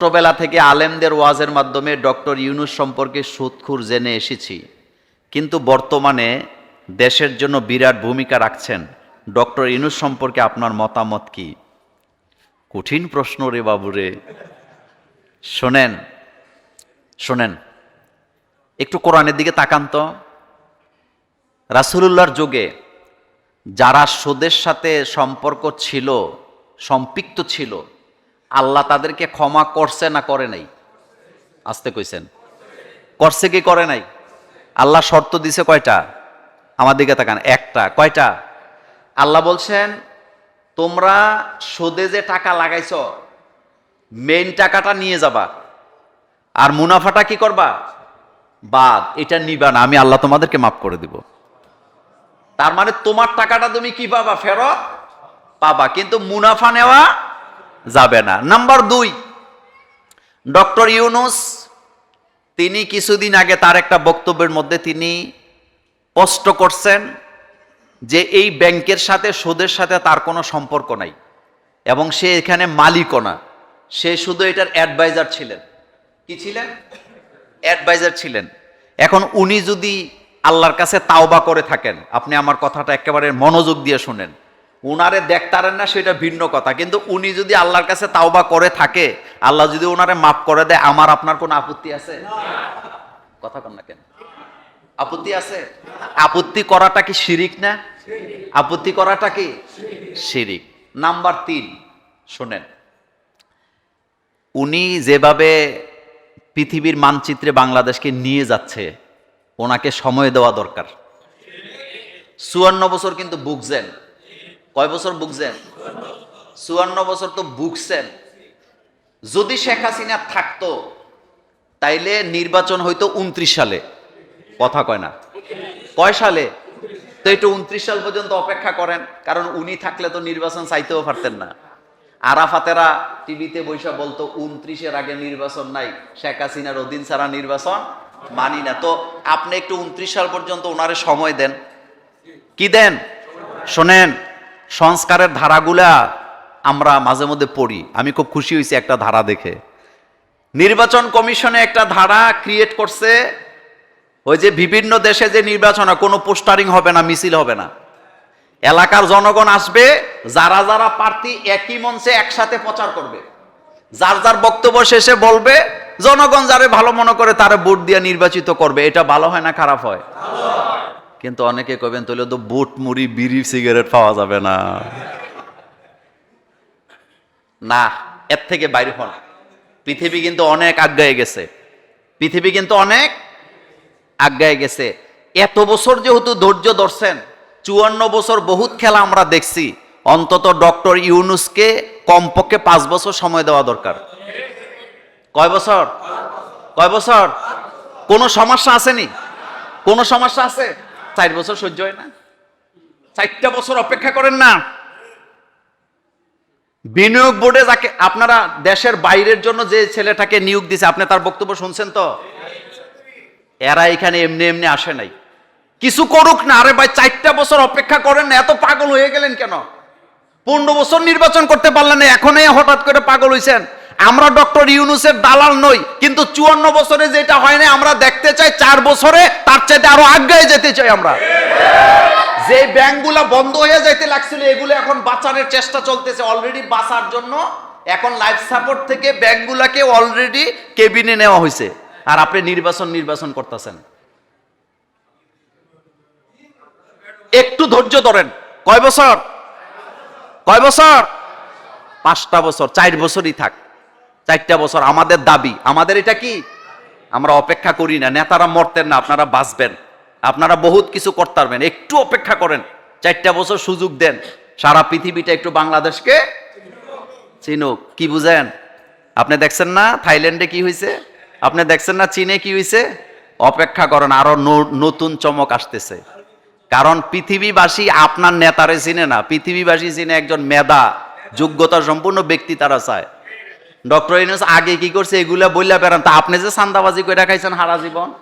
ছোটবেলা থেকে আলেমদের ওয়াজের মাধ্যমে ডক্টর ইউনুস সম্পর্কে সুৎখুর জেনে এসেছি। কিন্তু বর্তমানে দেশের জন্য বিরাট ভূমিকা রাখছেন ডক্টর ইউনুস সম্পর্কে আপনার মতামত কি? কঠিন প্রশ্ন রে বাবুরে শোনেন শোনেন, একটু কোরআনের দিকে তাকান তো। রাসুলুল্লাহর যুগে যারা সুদের সাথে সম্পর্ক ছিল, সম্পৃক্ত ছিল আল্লাহ তাদেরকে ক্ষমা করছে না করে নাই? আসতে কইছেন। করছে কি করে নাই? আল্লাহ শর্ত দিছে কয়টা? আমার দিকে তাকান, একটা। কয়টা? আল্লাহ বলছেন, তোমরা সুদে যে টাকা লাগাইছ মেইন টাকাটা নিয়ে যাবা। আর মুনাফাটা কি করবা? বাদ, এটা নিবা না। আমি আল্লাহ তোমাদেরকে মাফ করে দিব। তার মানে তোমার টাকাটা তুমি কি পাবা, ফেরত? পাবা। কিন্তু মুনাফা নেওয়া যাবে না। নাম্বার দুই ডক্টর ইউনুস তিনি কিছুদিন আগে তার একটা বক্তব্যের মধ্যে তিনি স্পষ্ট করছেন যে এই ব্যাংকের সাথে সুদের সাথে তার কোনো সম্পর্ক নাই এবং সে এখানে মালিকও না। সে শুধু এটার অ্যাডভাইজার ছিলেন। কি ছিলেন? অ্যাডভাইজার ছিলেন। এখন উনি যদি আল্লাহর কাছে তাওবা করে থাকেন, আপনি আমার কথাটা একেবারে মনোযোগ দিয়ে শুনেন। উনারে দেখতারেন না, সেটা ভিন্ন কথা। কিন্তু উনি যদি আল্লাহর কাছে তাওবা করে থাকে, আল্লাহ যদি ওনারে মাফ করে দেয়, আমার আপনার কোনো আপত্তি আছে? কথা কন না কেন? আপত্তি আছে? আপত্তি করাটা কি শিরিক না? আপত্তি করাটা কি? শিরিক। নাম্বার তিন, শোনেন। উনি যেভাবে পৃথিবীর মানচিত্রে বাংলাদেশকে নিয়ে যাচ্ছে, ওনাকে সময় দেওয়া দরকার। চুয়ান্ন বছর কিন্তু বুকছেন কয় বছর বুকছেন চুয়ান্ন বছর তো বুকছেন যদি শেখ হাসিনা থাকতো, তাইলে নির্বাচন হইতো উনত্রিশ সালে। কথা কয় না। কয় সালে? তো একটু উনত্রিশ সাল পর্যন্ত অপেক্ষা করেন, কারণ উনি থাকলে তো নির্বাচন চাইতেও পারতেন না। আরাফাতেরা টিভিতে বৈশা বলতো, উনত্রিশের আগে নির্বাচন নাই, শেখ হাসিনার অধীন ছাড়া নির্বাচন মানি না। তো আপনি একটু উনত্রিশ সাল পর্যন্ত ওনারে সময় দেন। কি দেন? শোনেন। সংস্কারের ধারাগুলা আমরা মাঝে মধ্যে পড়ি। আমি খুব খুশি হয়েছি একটা ধারা দেখে। নির্বাচন কমিশনে একটা ধারা ক্রিয়েট করছে, ওই যে বিভিন্ন দেশে যে নির্বাচন কোনো পোস্টারিং হবে না, মিছিল হবে না। এলাকার জনগণ আসবে, যারা যারা প্রার্থী একই মঞ্চে একসাথে প্রচার করবে। যার যার বক্তব্য শেষে বলবে, জনগণ যারে ভালো মনে করে তারা ভোট দিয়ে নির্বাচিত করবে। এটা ভালো হয় না খারাপ হয়? কিন্তু অনেকে কবেন তাহলে তো বুট, মুড়ি, বিড়ি, সিগারেট পাওয়া যাবে না। না, এর থেকে বাইরে হন। পৃথিবী কিন্তু অনেক আজ্ঞায় গেছে। পৃথিবী কিন্তু অনেক আজ্ঞায় গেছে। এত বছর যেহেতু ধৈর্য ধরছেন, চুয়ান্ন বছর বহুত খেলা আমরা দেখছি। অন্তত ডক্টর ইউনুসকে কমপক্ষে পাঁচ বছর সময় দেওয়া দরকার। কয় বছর? কয় বছর? কোনো সমস্যা আসেনি? কোনো সমস্যা আছে? চার বছর সহ্য হয় না। চারটা বছর অপেক্ষা করেন না। বিনিয়োগ বোর্ডে যাকে আপনারা দেশের বাইরের জন্য যে ছেলেটাকে নিয়োগ দিছে, আপনি তার বক্তব্য শুনছেন তো? এরা এখানে এমনি এমনি আসে নাই। কিছু করুক না, আরে ভাই, চারটা বছর অপেক্ষা করেন না, এত পাগল হয়ে গেলেন কেন? পনেরো বছর নির্বাচন করতে পারলেন না, এখনই হঠাৎ করে পাগল হয়েছেন আমরা ডক্টর ইউনুসের দালাল নই, কিন্তু চুয়ান্ন বছরে যেটা হয় না, আমরা দেখতে চাই চার বছরে তার চাইতে আরও আগ্রায় যেতে চাই আমরা। যে ব্যাংকগুলা বন্ধ হয়ে যাইতে লাগছিল, এগুলো এখন বাঁচানোর চেষ্টা চলতেছে অলরেডি বাঁচার জন্য। এখন লাইফ সাপোর্ট থেকে ব্যাংকগুলাকে অলরেডি কেবিনে নেওয়া হয়েছে আর আপনি নির্বাচন নির্বাচন করতেছেন। একটু ধৈর্য ধরেন। কয় বছর? কয় বছর? পাঁচটা বছর, চার বছরই থাক। চারটা বছর আমাদের দাবি। আমাদের এটা কি? আমরা অপেক্ষা করি না। নেতারা মরতেন না, আপনারা বাঁচবেন। আপনারা বহুত কিছু করতে পারবেন। একটু অপেক্ষা করেন। চারটা বছর সুযোগ দেন। সারা পৃথিবীটা একটু বাংলাদেশকে চিনুক। কি বুঝেন? আপনি দেখছেন না থাইল্যান্ডে কি হয়েছে আপনি দেখছেন না চীনে কি হয়েছে অপেক্ষা করেন, আরও নতুন চমক আসতেছে। কারণ পৃথিবীবাসী আপনার নেতারে চিনে না। পৃথিবীবাসী চিনে একজন মেধা, যোগ্যতা সম্পূর্ণ ব্যক্তি তারা চায়। ডক্টর ইউনুস আগে কি করছে? এগুলা বললা বেড়ান। তা আপনি যে সান্দাবাজি করে খাইছেন হারা জীবন?